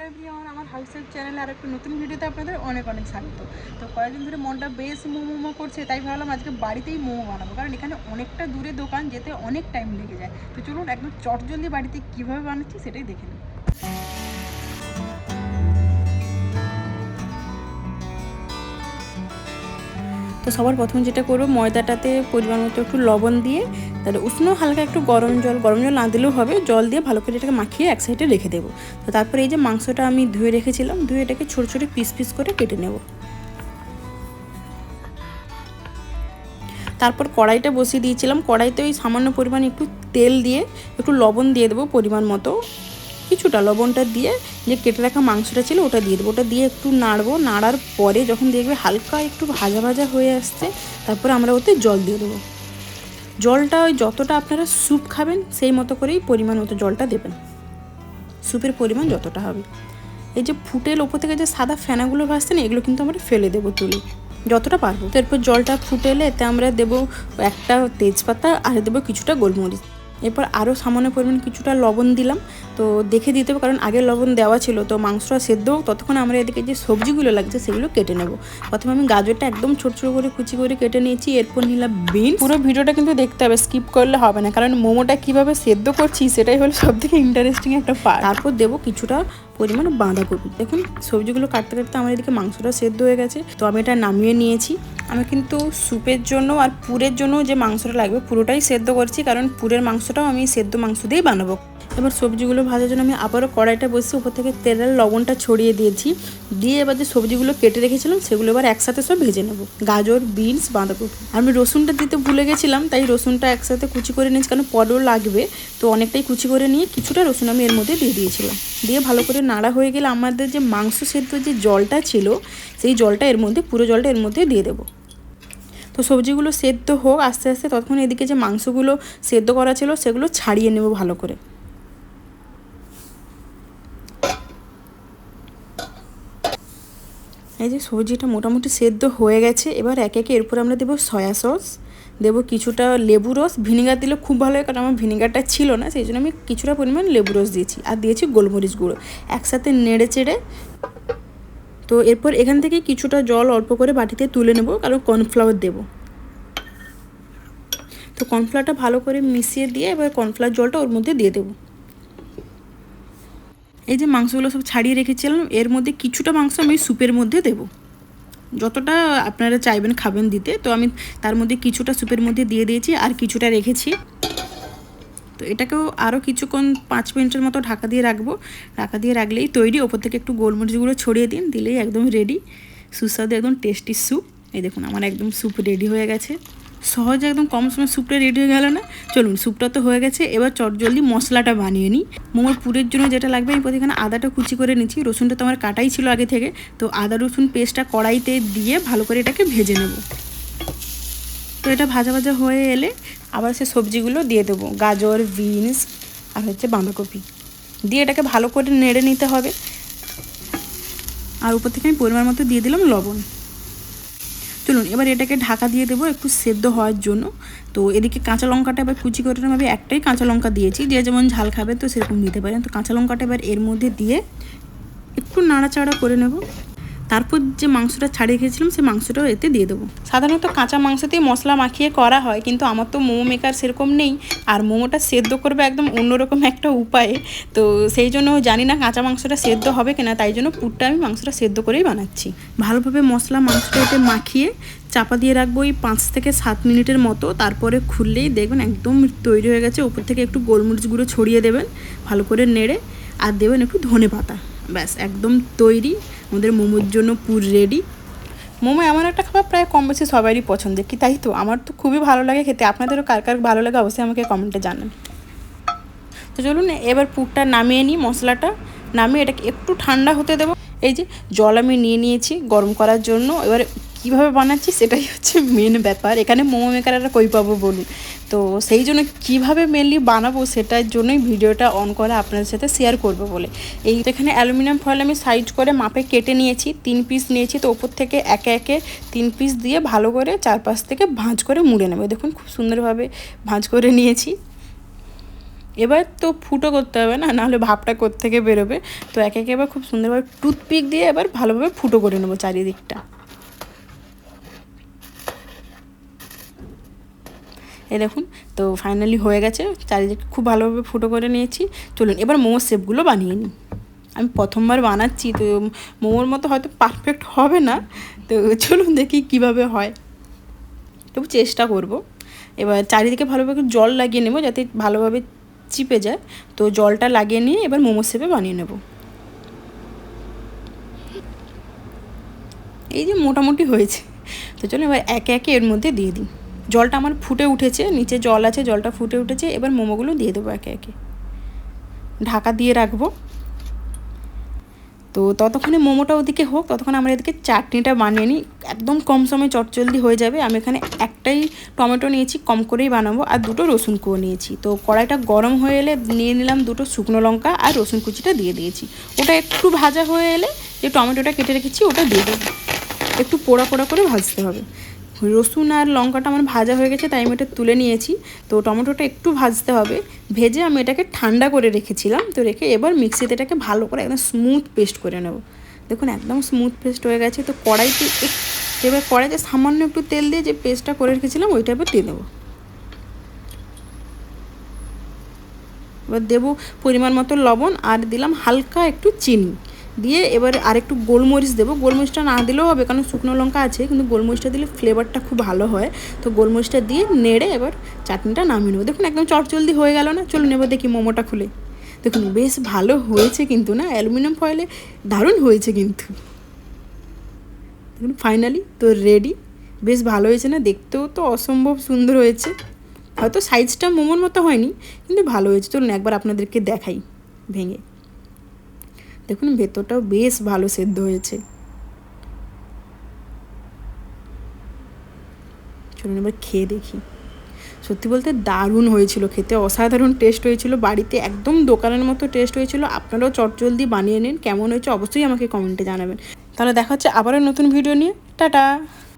Hello everyone আমার house help চ্যানেলে আর একটা নতুন ভিডিওতে আপনাদের অনেক অনেক স্বাগত। তো কয়েকদিন ধরে মনটা বেশ মোমো মোমো করছে, তাই ভাবলাম আজকে বাড়িতেই মোমো বানাবো, কারণ এখানে অনেকটা দূরে দোকান যেতে অনেক টাইম লেগে যায়। তো চলুন একদম চটজলদি বাড়িতে কীভাবে বানাচ্ছি সেটাই দেখে নিন তো সবার প্রথম যেটা করব, ময়দাটাতে পরিমাণ মতো একটু লবণ দিয়ে, তাহলে উষ্ণ হালকা একটু গরম জল গরম জল না দিলেও হবে, জল দিয়ে ভালো করে এটাকে মাখিয়ে এক সাইডে রেখে দেবো। তো তারপরে এই যে মাংসটা আমি ধুয়ে রেখেছিলাম, ধুয়ে এটাকে ছোটো ছোটো পিস পিস করে কেটে নেব। তারপর কড়াইটা বসিয়ে দিয়েছিলাম, কড়াইতে ওই সামান্য পরিমাণ একটু তেল দিয়ে, একটু লবণ দিয়ে দেবো পরিমাণ মতো। কিছুটা লবণটা দিয়ে যে কেটে রাখা মাংসটা ছিল ওটা দিয়ে দেবো। ওটা দিয়ে একটু নাড়বো। নাড়ার পরে যখন দেখবে হালকা একটু ভাজা ভাজা হয়ে আসছে, তারপরে আমরা ওতে জল দিয়ে দেবো। জলটা ওই যতটা আপনারা স্যুপ খাবেন, সেই মতো করেই পরিমাণ মতো জলটা দেবেন। স্যুপের পরিমাণ যতটা হবে। এই যে ফুটের ওপর থেকে যে সাদা ফেনাগুলো ভাসছে না, এগুলো কিন্তু আমরা ফেলে দেবো তুলে। যতটা পারব। তো এরপর জলটা ফুটেলে এতে আমরা দেবো একটা তেজপাতা আর দেবো কিছুটা গোলমরিচ। এরপর আরও সামান্য পরিমাণ কিছুটা লবণ দিলাম। তো দেখে দিতে হবে কারণ আগে লবণ দেওয়া ছিল তো মাংসটা সেদ্ধ ততক্ষণ আমরা এদিকে যে সবজিগুলো লাগছে সেগুলো কেটে নেব। প্রথমে আমি গাজরটা একদম ছোট ছোট করে কুচি করে কেটে নিয়েছি এরপর নিলাম বিন পুরো ভিডিওটা কিন্তু দেখতে হবে স্কিপ করলে হবে না কারণ মোমোটা কীভাবে সেদ্ধ করছি সেটাই হলো সব থেকে ইন্টারেস্টিং একটা পার্ট তারপর দেবো কিছুটা পরিমাণ বাঁধাকপি। দেখুন, সবজিগুলো কাটতে কাটতে আমার এদিকে মাংসটা সেদ্ধ হয়ে গেছে। তো আমি এটা নামিয়ে নিয়েছি। আমি কিন্তু স্যুপের জন্য আর পুরের জন্য যে মাংসটা লাগবে পুরোটাই সেদ্ধ করছি, কারণ পুরের মাংসটাও আমি সেদ্ধ মাংস দিয়েই বানাবো। এবার সবজিগুলো ভাজার জন্য আমি আবারও কড়াইটা বসে উপর থেকে তেলের লবণটা ছড়িয়ে দিয়েছি। দিয়ে এবার যে সবজিগুলো কেটে রেখেছিলাম, সেগুলো এবার একসাথে সব ভেজে নেব। গাজর, বিনস, বাঁধাকপি। আমি রসুনটা দিতে ভুলে গেছিলাম, তাই রসুনটা একসাথে কুচি করে নিয়েছি, কারণ পরও লাগবে। তো অনেকটাই কুচি করে নিয়ে কিছুটা রসুন আমি এর মধ্যে দিয়ে দিয়েছিলাম। দিয়ে ভালো করে নাড়া হয়ে গেলে আমাদের যে মাংস সেদ্ধ যে জলটা ছিল, সেই জলটা এর মধ্যে, পুরো জলটা এর মধ্যে দিয়ে দেবো। তো সবজিগুলো সেদ্ধ হোক, আস্তে আস্তে ততক্ষণ এদিকে যে মাংসগুলো সেদ্ধ করা ছিল, সেগুলো ছাড়িয়ে নেব ভালো করে। এই যে সবজিটা মোটামুটি সেদ্ধ হয়ে গেছে, এবার একে একে এরপর আমরা দেবো সয়া সস দেবো কিছুটা লেবু রস, ভিনিগার দিলে খুব ভালো হয় কারণ আমার ভিনিগারটা ছিল না, সেই জন্য আমি কিছুটা পরিমাণ লেবু রস দিয়েছি আর দিয়েছি গোলমরিচ গুঁড়ো, একসাথে নেড়ে চেড়ে। তো এরপর এখান থেকে কিছুটা জল অল্প করে বাটিতে তুলে নেব, কারণ কর্নফ্লাওয়ার দেবো। তো কর্নফ্লাওয়ারটা ভালো করে মিশিয়ে দিয়ে এবার কর্নফ্লাওয়ার জলটা ওর মধ্যে দিয়ে দেবো। এই যে মাংসগুলো সব ছাড়িয়ে রেখেছিলাম, এর মধ্যে কিছুটা মাংস আমি স্যুপের মধ্যে দেবো। যতটা আপনারা চাইবেন খাবেন দিতে, তো আমি তার মধ্যে কিছুটা স্যুপের মধ্যে দিয়ে দিয়েছি আর কিছুটা রেখেছি। তো এটাকেও আরও কিছুক্ষণ পাঁচ মিনিটের মতো ঢাকা দিয়ে রাখব। ঢাকা দিয়ে রাখলেই তৈরি, ওপর থেকে একটু গোলমরিচগুলো ছড়িয়ে দিন, দিলেই একদম রেডি সুস্বাদু, একদম টেস্টি স্যুপ এই দেখুন, আমার একদম স্যুপ রেডি হয়ে গেছে। সহজে একদম কম সময় স্যুপটা রেডি হয়ে গেল না। চলুন, স্যুপটা তো হয়ে গেছে। এবার চট জলদি মশলাটা বানিয়ে নিই। মোমোর পুরের জন্য যেটা লাগবে, আমি প্রতিখানে আদাটা কুচি করে নিচ্ছি। রসুনটা তো আমার কাটাই ছিল আগে থেকে। তো আদা, রসুন পেস্টটা কড়াইতে দিয়ে ভালো করে এটাকে ভেজে নেব। তো এটা ভাজা ভাজা হয়ে এলে আবার সে সবজিগুলো দিয়ে দেবো। গাজর, বিনস আর হচ্ছে বাঁধাকপি। দিয়ে এটাকে ভালো করে নেড়ে নিতে হবে। আর উপর থেকে আমি পরিমাণ মতো দিয়ে দিলাম লবণ। চলুন, এবার এটাকে ঢাকা দিয়ে দেবো একটু সেদ্ধ হওয়ার জন্য। তো এদিকে কাঁচা লঙ্কাটা এবার কুচি করে আমি একটাই কাঁচা লঙ্কা দিয়েছি। যে যেমন ঝাল খাবে তো সেরকম দিতে পারেন। তো কাঁচা লঙ্কাটা এবার এর মধ্যে দিয়ে একটু নাড়াচাড়া করে নেব। তারপর যে মাংসটা ছাড়িয়ে খেয়েছিলাম সেই মাংসটাও এতে দিয়ে দেবো। সাধারণত কাঁচা মাংসতেই মশলা মাখিয়ে করা হয় কিন্তু আমার তো মোমো মেকার সেরকম নেই। আর মোমোটা সেদ্ধ করবে একদম অন্যরকম একটা উপায়ে। তো সেই জন্য জানি না কাঁচা মাংসটা সেদ্ধ হবে কিনা তাই জন্য পুরটা আমি মাংসটা সেদ্ধ করেই বানাচ্ছি। ভালোভাবে মশলা মাংসটা এতে মাখিয়ে চাপা দিয়ে রাখব ওই পাঁচ থেকে সাত মিনিটের মতো। তারপরে খুললেই দেখবেন একদম তৈরি হয়ে গেছে। ওপর থেকে একটু গোলমরিচ গুঁড়ো ছড়িয়ে দেবেন ভালো করে নেড়ে। আর দেবেন একটু ধনে পাতা ব্যাস, একদম তৈরি। আমাদের মোমোর জন্য পুর রেডি মোমো এমন একটা খাবার প্রায় কম বেশি সবারই পছন্দের, কি তাই তো? আমার তো খুবই ভালো লাগে খেতে। আপনাদেরও কার কার ভালো লাগে অবশ্যই আমাকে কমেন্টে জানান। তো চলুন, এবার পুরটা নামিয়ে নিই, মশলাটা। নামিয়ে এটাকে একটু ঠান্ডা হতে দেবো। এই যে, জল আমি নিয়ে নিয়েছি গরম করার জন্য। এবার কীভাবে বানাচ্ছি সেটাই হচ্ছে মেন ব্যাপার। এখানে মোমো মেকাররা কই পাবো বলুন? তো সেই জন্য কীভাবে মেনলি বানাবো সেটার জন্যই ভিডিওটা অন করে আপনাদের সাথে শেয়ার করব বলে। এই এখানে অ্যালুমিনিয়াম ফয়েল আমি সাইজ করে মাপে কেটে নিয়েছি, তিন পিস নিয়েছি, তো ওপর থেকে একে একে তিন পিস দিয়ে ভালো করে চারপাশ থেকে ভাঁজ করে মুড়ে নেবে। দেখুন খুব সুন্দরভাবে ভাঁজ করে নিয়েছি। এবার তো ফুটো করতে হবে না, নাহলে ভাবটা থেকে বেরোবে? তো একে একে এবার খুব সুন্দরভাবে টুথপিক দিয়ে এবার ভালোভাবে ফুটো করে নেব চারিদিকটা। এ দেখুন, তো ফাইনালি হয়ে গেছে। চারিদিকে খুব ভালোভাবে ফুটো করে নিয়েছি। চলুন, এবার মোমোর শেপগুলো বানিয়ে নিই। আমি প্রথমবার বানাচ্ছি, তো মোমোর মতো হয়তো পারফেক্ট হবে না। তো চলুন দেখি কীভাবে হয়। তবু চেষ্টা করব। এবার চারিদিকে ভালোভাবে জল লাগিয়ে নেব, যাতে ভালোভাবে চিপে যায়। তো জলটা লাগিয়ে নিয়ে এবার মোমো শেপে বানিয়ে নেব। এই যে মোটামুটি হয়েছে। তো চলো এবার একে একে এর মধ্যে দিয়ে দিই। জলটা আমার ফুটে উঠেছে, নিচে জল আছে, জলটা ফুটে উঠেছে, এবার মোমোগুলো দিয়ে দেবো একে একে। ঢাকা দিয়ে রাখব। তো ততক্ষণে মোমোটা ওদিকে হোক, ততক্ষণ আমরা এদিকে চাটনিটা বানিয়ে নিই। একদম কম সময় চটজলদি হয়ে যাবে। আমি এখানে একটাই টমেটো নিয়েছি, কম করেই বানাবো, আর দুটো রসুন কুয়ো নিয়েছি। তো কড়াইটা গরম হয়ে এলে নিয়ে নিলাম দুটো শুকনো লঙ্কা আর রসুন কুচিটা দিয়ে দিয়েছি। ওটা একটু ভাজা হয়ে এলে যে টমেটোটা কেটে রেখেছি, ওটা দিয়ে দেবো। একটু পোড়া পোড়া করে ভাজতে হবে। রসুন আর লঙ্কাটা আমার ভাজা হয়ে গেছে, তাই আমি এটা তুলে নিয়েছি। তো টমেটোটা একটু ভাজতে হবে। ভেজে আমি এটাকে ঠান্ডা করে রেখেছিলাম। তো রেখে এবার মিক্সিতে এটাকে ভালো করে একদম স্মুথ পেস্ট করে নেব। দেখুন, একদম স্মুথ পেস্ট হয়ে গেছে। তো কড়াইতে এবার কড়াইতে সামান্য একটু তেল দিয়ে যে পেস্টটা করে রেখেছিলাম ওইটা এবার দিয়ে দেবো। এবার দেবো পরিমাণ মতো লবণ আর দিলাম হালকা একটু চিনি। দিয়ে এবার আরেকটু গোলমরিচ দেবো। গোলমরিচটা না দিলেও হবে, কারণ শুকনো লঙ্কা আছে, কিন্তু গোলমরিচটা দিলে ফ্লেভারটা খুব ভালো হয়। তো গোলমরিচটা দিয়ে নেড়ে এবার চাটনিটা নামিয়ে নেব। দেখুন একদম চটজলদি হয়ে গেল না? চলুন এবার দেখি মোমোটা খুলে। দেখুন, বেশ ভালো হয়েছে কিন্তু না? অ্যালুমিনিয়াম ফয়েলে দারুণ হয়েছে কিন্তু। দেখুন ফাইনালি তো রেডি বেশ ভালো হয়েছে না? দেখতেও তো অসম্ভব সুন্দর হয়েছে। হয়তো সাইজটা মোমোর মতো হয়নি, কিন্তু ভালো হয়েছে। চলুন একবার আপনাদেরকে দেখাই ভেঙে। দেখুন, ভেতরটাও বেশ ভালো সেদ্ধ হয়েছে। চলুন এবার খেয়ে দেখি। সত্যি বলতে দারুণ হয়েছিল খেতে, অসাধারণ টেস্ট হয়েছিল। বাড়িতে একদম দোকানের মতো টেস্ট হয়েছিল। আপনারাও চটজলদি বানিয়ে নিন, কেমন হয়েছে অবশ্যই আমাকে কমেন্টে জানাবেন। তাহলে দেখা হচ্ছে আবারও নতুন ভিডিও নিয়ে। টাটা!